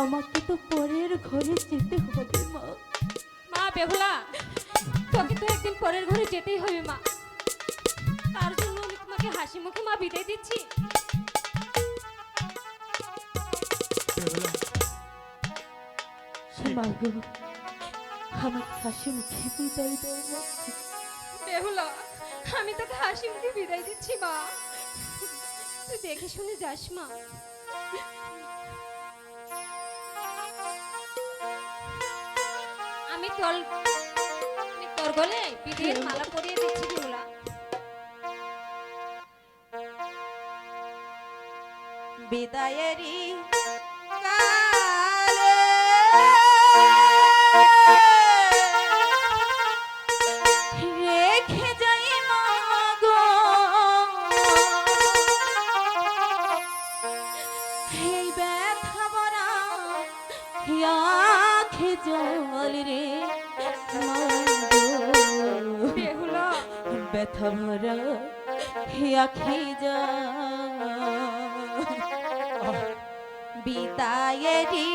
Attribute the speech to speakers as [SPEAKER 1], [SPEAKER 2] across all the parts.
[SPEAKER 1] আমাকে তো পরের ঘরে যেতে হবে মা।
[SPEAKER 2] মা বেহুলা তোকে তো একদিন পরের ঘরে যেতেই হবে মা। তার জন্য আমি তোমাকে হাসি মুখে মা বিদায় দিচ্ছি।
[SPEAKER 1] মা আমার হাসি মুখে বিদায় দাও মা।
[SPEAKER 2] বেহুলা আমি তোকে হাসি মুখে বিদায় দিচ্ছি মা। তুই দেখে শুনে যাস মা। আমি তোর আমি তোর গলে পিঠের মালা পরিয়ে দিচ্ছি বেহুলা
[SPEAKER 3] বিদায়েরই আখি যা বিদায়েরি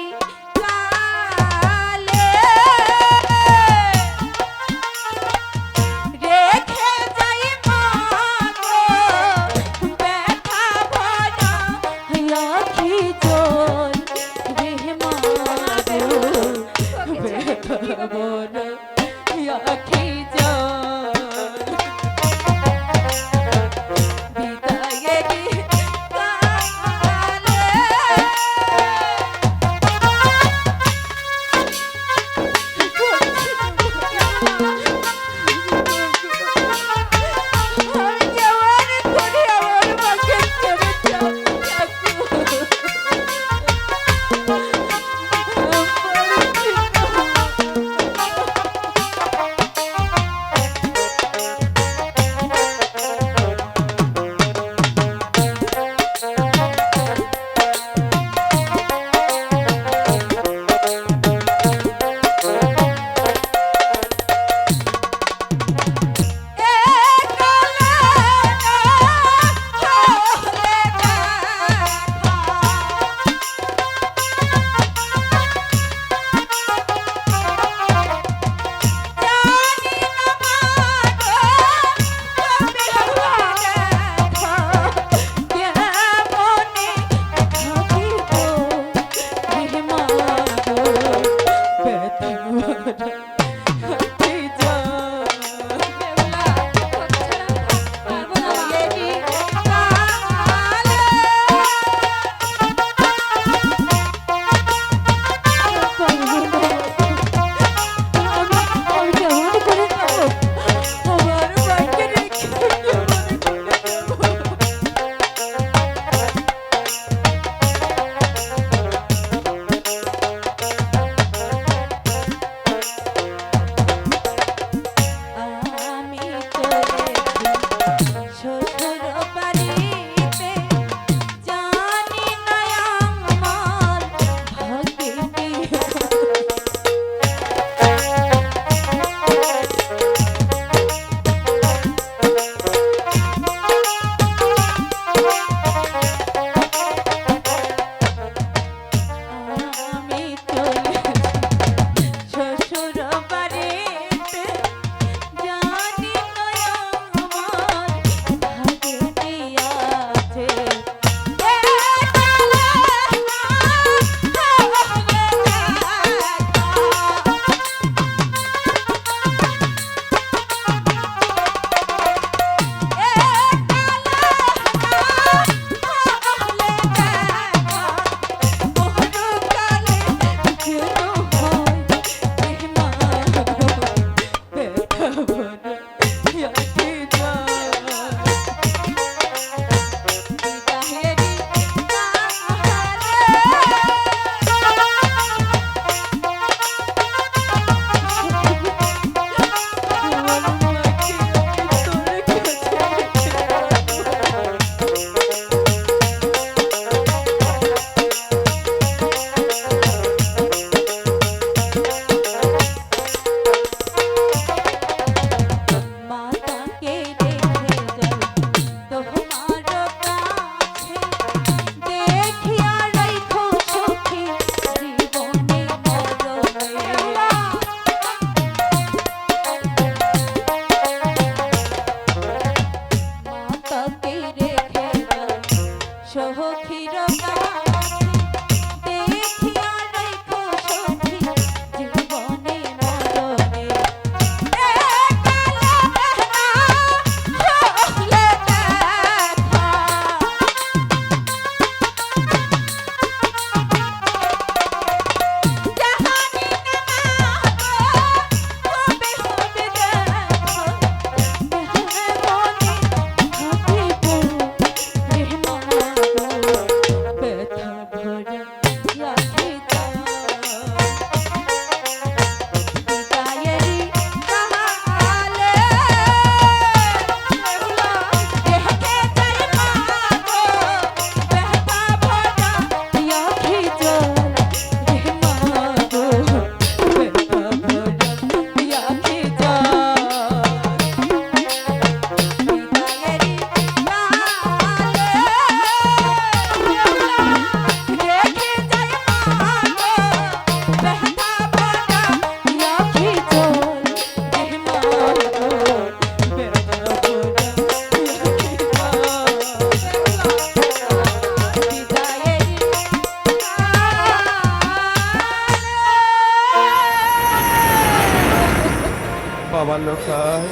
[SPEAKER 4] বাবা লোকাই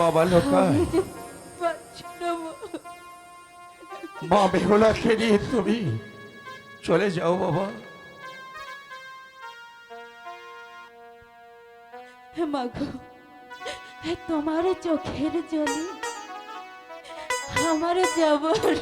[SPEAKER 4] বাবা লোকাই
[SPEAKER 3] আমি যে
[SPEAKER 4] মা। বেহুলাকে নিয়ে তুমি চলে যাও বাবা
[SPEAKER 3] মাগো, তোমার চোখের জলে আমার যাবার